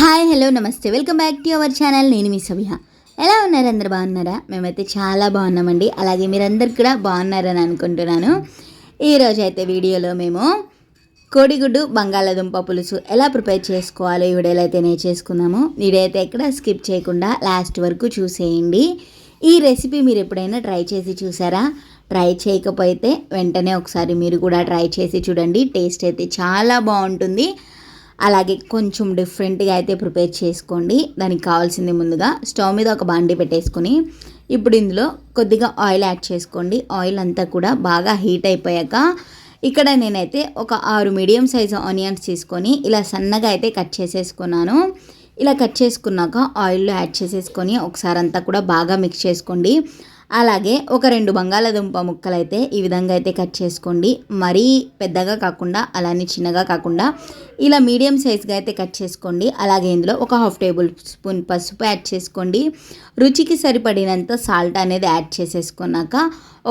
Hi hello నమస్తే. Welcome back to our channel. నేను మీ సభ్య ఎలా ఉన్నారు? అందరు బాగున్నారా? మేమైతే చాలా బాగున్నామండి. అలాగే మీరందరు కూడా బాగున్నారని అనుకుంటున్నాను. ఈరోజు అయితే వీడియోలో మేము కోడిగుడ్డు బంగాళాదుంప పులుసు ఎలా ప్రిపేర్ చేసుకోవాలో? ఈ వీడియోలో అయితే నేను చేసుకుందాము. వీడియో అయితే ఎక్కడ స్కిప్ చేయకుండా లాస్ట్ వరకు చూసేయండి. ఈ రెసిపీ మీరు ఎప్పుడైనా ట్రై చేసి చూసారా? ట్రై చేయకపోతే వెంటనే ఒకసారి మీరు కూడా ట్రై చేసి చూడండి. టేస్ట్ అయితే చాలా బాగుంటుంది. అలాగే కొంచెం డిఫరెంట్గా అయితే ప్రిపేర్ చేసుకోండి. దానికి కావాల్సింది ముందుగా స్టవ్ మీద ఒక బాండి పెట్టేసుకొని ఇప్పుడు ఇందులో కొద్దిగా ఆయిల్ యాడ్ చేసుకోండి. ఆయిల్ అంతా కూడా బాగా హీట్ అయిపోయాక ఇక్కడ నేనైతే ఒక ఆరు మీడియం సైజు ఆనియన్స్ తీసుకొని ఇలా సన్నగా అయితే కట్ చేసేసుకున్నాను. ఇలా కట్ చేసుకున్నాక ఆయిల్లో యాడ్ చేసేసుకొని ఒకసారి అంతా కూడా బాగా మిక్స్ చేసుకోండి. అలాగే ఒక రెండు బంగాళాదుంప ముక్కలు అయితే ఈ విధంగా అయితే కట్ చేసుకోండి. మరీ పెద్దగా కాకుండా అలానే చిన్నగా కాకుండా ఇలా మీడియం సైజ్గా అయితే కట్ చేసుకోండి. అలాగే ఇందులో ఒక హాఫ్ టేబుల్ స్పూన్ పసుపు యాడ్ చేసుకోండి. రుచికి సరిపడినంత సాల్ట్ అనేది యాడ్ చేసేసుకున్నాక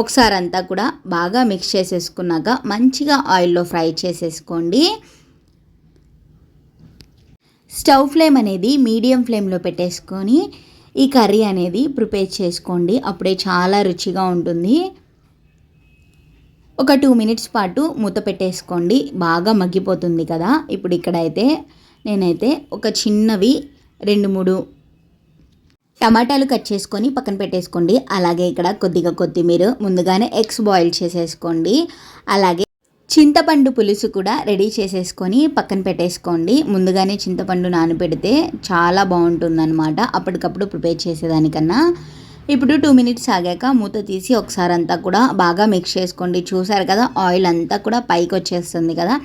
ఒకసారి అంతా కూడా బాగా మిక్స్ చేసేసుకున్నాక మంచిగా ఆయిల్లో ఫ్రై చేసేసుకోండి. స్టవ్ ఫ్లేమ్ అనేది మీడియం ఫ్లేమ్లో పెట్టేసుకొని ఈ కర్రీ అనేది ప్రిపేర్ చేసుకోండి. అప్పుడే చాలా రుచిగా ఉంటుంది. ఒక టూ మినిట్స్ పాటు మూత పెట్టేసుకోండి. బాగా మగ్గిపోతుంది కదా. ఇప్పుడు ఇక్కడైతే నేనైతే ఒక చిన్నవి రెండు మూడు టమాటాలు కట్ చేసుకొని పక్కన పెట్టేసుకోండి. అలాగే ఇక్కడ కొద్దిగా కొత్తిమీర ముందుగానే ఎగ్స్ బాయిల్ చేసేసుకోండి. అలాగే చింతపండు పులుసు కూడా రెడీ చేసేసుకొని పక్కన పెట్టేసుకోండి. ముందుగానే చింతపండు నానబెడితే చాలా బాగుంటుందన్నమాట. అప్పటికప్పుడు ప్రిపేర్ చేసేదానికన్నా. ఇప్పుడు టూ మినిట్స్ ఆగాక మూత తీసి ఒకసారి అంతా కూడా బాగా మిక్స్ చేసుకోండి. చూసారు కదా ఆయిల్ అంతా కూడా పైకి వచ్చేస్తుంది కదా.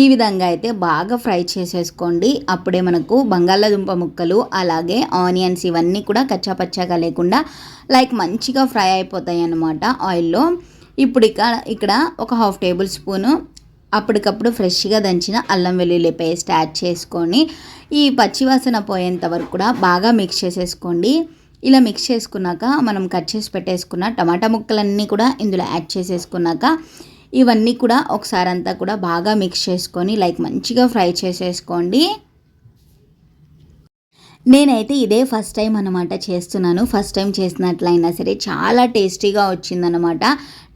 ఈ విధంగా అయితే బాగా ఫ్రై చేసేసుకోండి. అప్పుడే మనకు బంగాళాదుంప ముక్కలు అలాగే ఆనియన్స్ ఇవన్నీ కూడా కచ్చాపచ్చాగా లేకుండా లైక్ మంచిగా ఫ్రై అయిపోతాయి అన్నమాట ఆయిల్లో. ఇప్పుడు ఇక్కడ ఇక్కడ ఒక హాఫ్ టేబుల్ స్పూను అప్పటికప్పుడు ఫ్రెష్గా దంచిన అల్లం వెల్లుల్లి పేస్ట్ యాడ్ చేసుకొని ఈ పచ్చివాసన పోయేంత వరకు కూడా బాగా మిక్స్ చేసేసుకోండి. ఇలా మిక్స్ చేసుకున్నాక మనం కట్ చేసి పెట్టేసుకున్న టమాటా ముక్కలన్నీ కూడా ఇందులో యాడ్ చేసేసుకున్నాక ఇవన్నీ కూడా ఒకసారి అంతా కూడా బాగా మిక్స్ చేసుకొని లైక్ మంచిగా ఫ్రై చేసేసుకోండి. నేనైతే ఇదే ఫస్ట్ టైం అనమాట చేస్తున్నాను. ఫస్ట్ టైం చేసినట్లయినా సరే చాలా టేస్టీగా వచ్చిందనమాట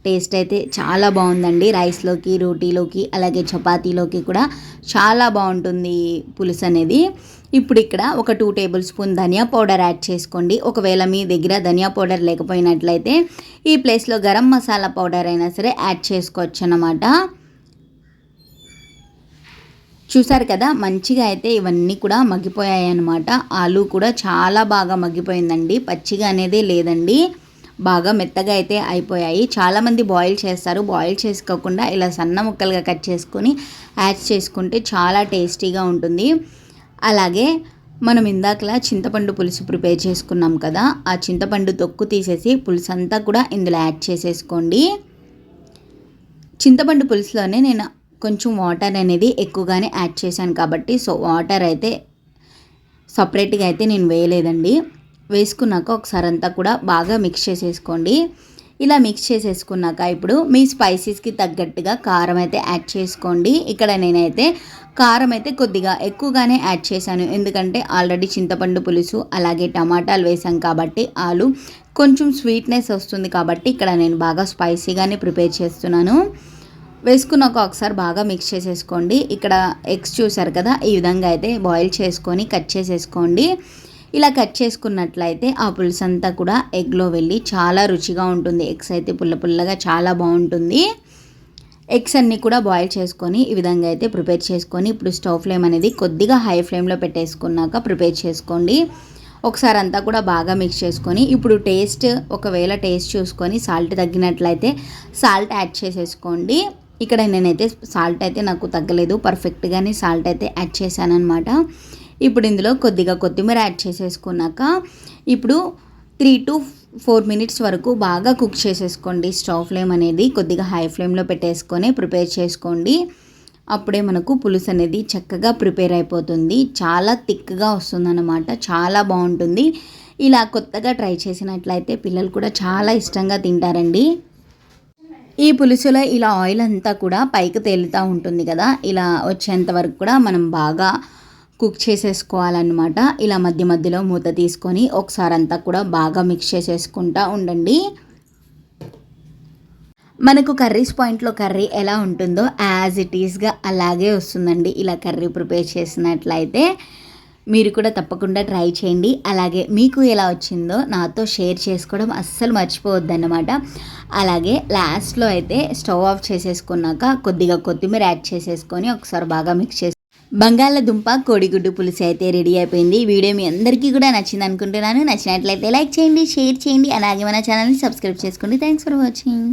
టేస్ట్ అయితే చాలా బాగుందండి. రైస్లోకి రోటీలోకి అలాగే చపాతీలోకి కూడా చాలా బాగుంటుంది పులుసు అనేది. ఇప్పుడు ఇక్కడ ఒక టూ టేబుల్ స్పూన్ ధనియా పౌడర్ యాడ్ చేసుకోండి. ఒకవేళ మీ దగ్గర ధనియా పౌడర్ లేకపోయినట్లయితే ఈ ప్లేస్లో గరం మసాలా పౌడర్ అయినా సరే యాడ్ చేసుకోవచ్చు అన్నమాట చూసారు కదా మంచిగా అయితే ఇవన్నీ కూడా మగ్గిపోయాయి అనమాట ఆలు కూడా చాలా బాగా మగ్గిపోయిందండి. పచ్చిగా అనేది లేదండి. బాగా మెత్తగా అయితే అయిపోయాయి. చాలామంది బాయిల్ చేస్తారు. బాయిల్ చేసుకోకుండా ఇలా సన్న ముక్కలుగా కట్ చేసుకొని యాడ్ చేసుకుంటే చాలా టేస్టీగా ఉంటుంది. అలాగే మనం ఇందాకలా చింతపండు పులుసు ప్రిపేర్ చేసుకున్నాం కదా ఆ చింతపండు తొక్కు తీసేసి పులుసు అంతా కూడా ఇందులో యాడ్ చేసేసుకోండి. చింతపండు పులుసులోనే నేను కొంచెం వాటర్ అనేది ఎక్కువగానే యాడ్ చేశాను కాబట్టి సో వాటర్ అయితే సపరేట్గా అయితే నేను వేయలేదండి. వేసుకున్నాక ఒకసారి అంతా కూడా బాగా మిక్స్ చేసేసుకోండి. ఇలా మిక్స్ చేసేసుకున్నాక ఇప్పుడు మీ స్పైసీస్కి తగ్గట్టుగా కారం అయితే యాడ్ చేసుకోండి. ఇక్కడ నేనైతే కారం అయితే కొద్దిగా ఎక్కువగానే యాడ్ చేశాను. ఎందుకంటే ఆల్రెడీ చింతపండు పులుసు అలాగే టమాటాలు వేసాం కాబట్టి ఆలు కొంచెం స్వీట్నెస్ వస్తుంది కాబట్టి ఇక్కడ నేను బాగా స్పైసీగానే ప్రిపేర్ చేస్తున్నాను. వేసుకున్నాక ఒకసారి బాగా మిక్స్ చేసేసుకోండి. ఇక్కడ ఎగ్స్ చూసారు కదా ఈ విధంగా అయితే బాయిల్ చేసుకొని కట్ చేసేసుకోండి. ఇలా కట్ చేసుకున్నట్లయితే ఆ పులుసు అంతా కూడా ఎగ్లో వెళ్ళి చాలా రుచిగా ఉంటుంది. ఎగ్స్ అయితే పుల్ల పుల్లగా చాలా బాగుంటుంది. ఎగ్స్ అన్నీ కూడా బాయిల్ చేసుకొని ఈ విధంగా అయితే ప్రిపేర్ చేసుకొని ఇప్పుడు స్టవ్ ఫ్లేమ్ అనేది కొద్దిగా హై ఫ్లేమ్లో పెట్టేసుకున్నాక ప్రిపేర్ చేసుకోండి. ఒకసారి అంతా కూడా బాగా మిక్స్ చేసుకొని ఇప్పుడు టేస్ట్ ఒకవేళ టేస్ట్ చూసుకొని సాల్ట్ తగ్గినట్లయితే సాల్ట్ యాడ్ చేసేసుకోండి. ఇక్కడ నేనైతే సాల్ట్ అయితే నాకు తగ్గలేదు. పర్ఫెక్ట్గానే సాల్ట్ అయితే యాడ్ చేశాను అనమాట ఇప్పుడు ఇందులో కొద్దిగా కొత్తిమీర యాడ్ చేసేసుకున్నాక ఇప్పుడు త్రీ టు ఫోర్ మినిట్స్ వరకు బాగా కుక్ చేసేసుకోండి. స్టవ్ ఫ్లేమ్ అనేది కొద్దిగా హై ఫ్లేమ్లో పెట్టేసుకొని ప్రిపేర్ చేసుకోండి. అప్పుడే మనకు పులుసు అనేది చక్కగా ప్రిపేర్ అయిపోతుంది. చాలా థిక్గా వస్తుందన్నమాట. చాలా బాగుంటుంది. ఇలా కొత్తగా ట్రై చేసినట్లయితే పిల్లలు కూడా చాలా ఇష్టంగా తింటారండి. ఈ పులుసులో ఇలా ఆయిల్ అంతా కూడా పైకి తేలుతూ ఉంటుంది కదా. ఇలా వచ్చేంత వరకు కూడా మనం బాగా కుక్ చేసేసుకోవాలన్నమాట. ఇలా మధ్య మధ్యలో మూత తీసుకొని ఒకసారి అంతా కూడా బాగా మిక్స్ చేసేసుకుంటా ఉండండి. మనకు కర్రీస్ పాయింట్లో కర్రీ ఎలా ఉంటుందో యాజ్ ఇట్ ఈస్గా అలాగే వస్తుందండి. ఇలా కర్రీ ప్రిపేర్ చేసినట్లయితే మీరు కూడా తప్పకుండా ట్రై చేయండి. అలాగే మీకు ఎలా వచ్చిందో నాతో షేర్ చేసుకోవడం అస్సలు మర్చిపోవద్దన్నమాట. అలాగే లాస్ట్లో అయితే స్టవ్ ఆఫ్ చేసేసుకున్నాక కొద్దిగా కొత్తిమీర యాడ్ చేసేసుకొని ఒకసారి బాగా మిక్స్ చేసి బంగాళదుంప కోడిగుడ్డు పులుసు అయితే రెడీ అయిపోయింది. ఈ వీడియో మీ అందరికీ కూడా నచ్చింది అనుకుంటున్నాను. నచ్చినట్లయితే లైక్ చేయండి షేర్ చేయండి అలాగే మన ఛానల్ని సబ్స్క్రైబ్ చేసుకోండి. Thanks for watching